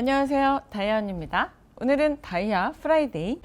안녕하세요. 다이아 언입니다. 오늘은 다이아 프라이데이.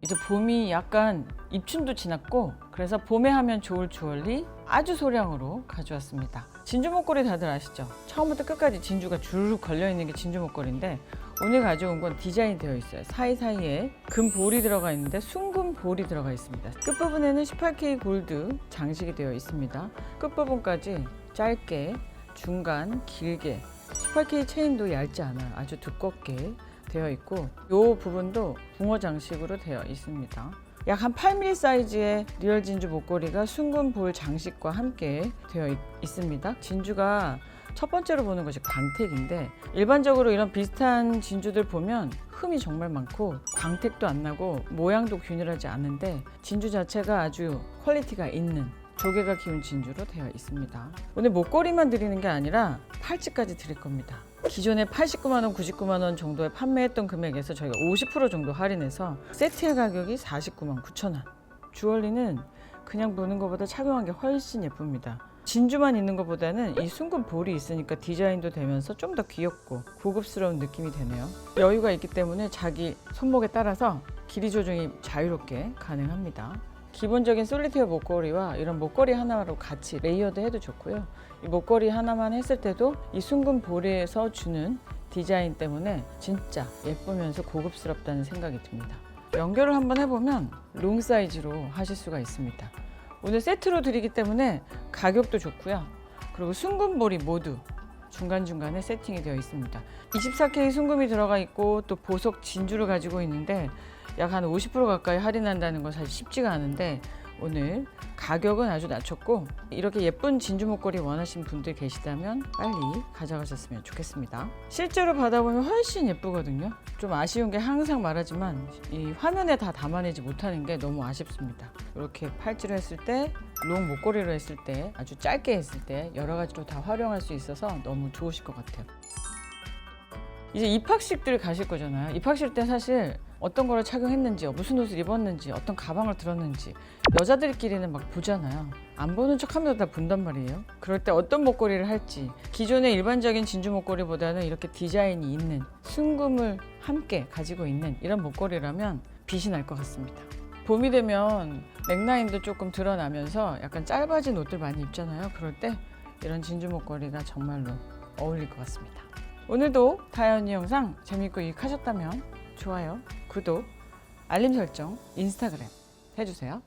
이제 봄이 약간 입춘도 지났고 그래서 봄에 하면 좋을 주얼리 아주 소량으로 가져왔습니다. 진주 목걸이 다들 아시죠? 처음부터 끝까지 진주가 주르륵 걸려 있는 게 진주 목걸이인데 오늘 가져온 건 디자인 되어 있어요. 사이사이에 금 볼이 들어가 있는데 순금 볼이 들어가 있습니다. 끝부분에는 18K 골드 장식이 되어 있습니다. 끝부분까지 짧게 중간 길게 18K 체인도 얇지 않아요. 아주 두껍게 되어 있고 이 부분도 붕어 장식으로 되어 있습니다. 약 한 8mm 사이즈의 리얼 진주 목걸이가 순금 볼 장식과 함께 되어 있, 있습니다. 진주가 첫 번째로 보는 것이 광택인데 일반적으로 이런 비슷한 진주들 보면 흠이 정말 많고 광택도 안 나고 모양도 균일하지 않은데 진주 자체가 아주 퀄리티가 있는 조개가 기운 진주로 되어 있습니다. 오늘 목걸이만 드리는 게 아니라 팔찌까지 드릴 겁니다. 기존에 89만 원, 99만 원 정도에 판매했던 금액에서 저희가 50% 정도 할인해서 세트의 가격이 49만 9천 원. 주얼리는 그냥 보는 것보다 착용한 게 훨씬 예쁩니다. 진주만 있는 것보다는 이 순금 볼이 있으니까 디자인도 되면서 좀 더 귀엽고 고급스러운 느낌이 되네요. 여유가 있기 때문에 자기 손목에 따라서 길이 조정이 자유롭게 가능합니다. 기본적인 솔리티어 목걸이와 이런 목걸이 하나로 같이 레이어드 해도 좋고요. 이 목걸이 하나만 했을 때도 이 순금 볼에서 주는 디자인 때문에 진짜 예쁘면서 고급스럽다는 생각이 듭니다. 연결을 한번 해보면 롱 사이즈로 하실 수가 있습니다. 오늘 세트로 드리기 때문에 가격도 좋고요. 그리고 순금볼이 모두 중간중간에 세팅이 되어 있습니다. 24K 순금이 들어가 있고 또 보석 진주를 가지고 있는데 약 한 50% 가까이 할인한다는 건 사실 쉽지가 않은데 오늘 가격은 아주 낮췄고 이렇게 예쁜 진주 목걸이 원하시는 분들 계시다면 빨리 가져가셨으면 좋겠습니다. 실제로 받아보면 훨씬 예쁘거든요. 좀 아쉬운 게 항상 말하지만 이 화면에 다 담아내지 못하는 게 너무 아쉽습니다. 이렇게 팔찌로 했을 때, 롱 목걸이로 했을 때, 아주 짧게 했을 때 여러 가지로 다 활용할 수 있어서 너무 좋으실 것 같아요. 이제 입학식들 가실 거잖아요. 입학식 때 사실 어떤 거를 착용했는지, 무슨 옷을 입었는지, 어떤 가방을 들었는지 여자들끼리는 막 보잖아요. 안 보는 척하면서 다 본단 말이에요. 그럴 때 어떤 목걸이를 할지 기존의 일반적인 진주 목걸이보다는 이렇게 디자인이 있는 순금을 함께 가지고 있는 이런 목걸이라면 빛이 날 것 같습니다. 봄이 되면 넥라인도 조금 드러나면서 약간 짧아진 옷들 많이 입잖아요. 그럴 때 이런 진주 목걸이가 정말로 어울릴 것 같습니다. 오늘도 다이언니 영상 재밌고 유익하셨다면 좋아요, 구독, 알림 설정, 인스타그램 해주세요.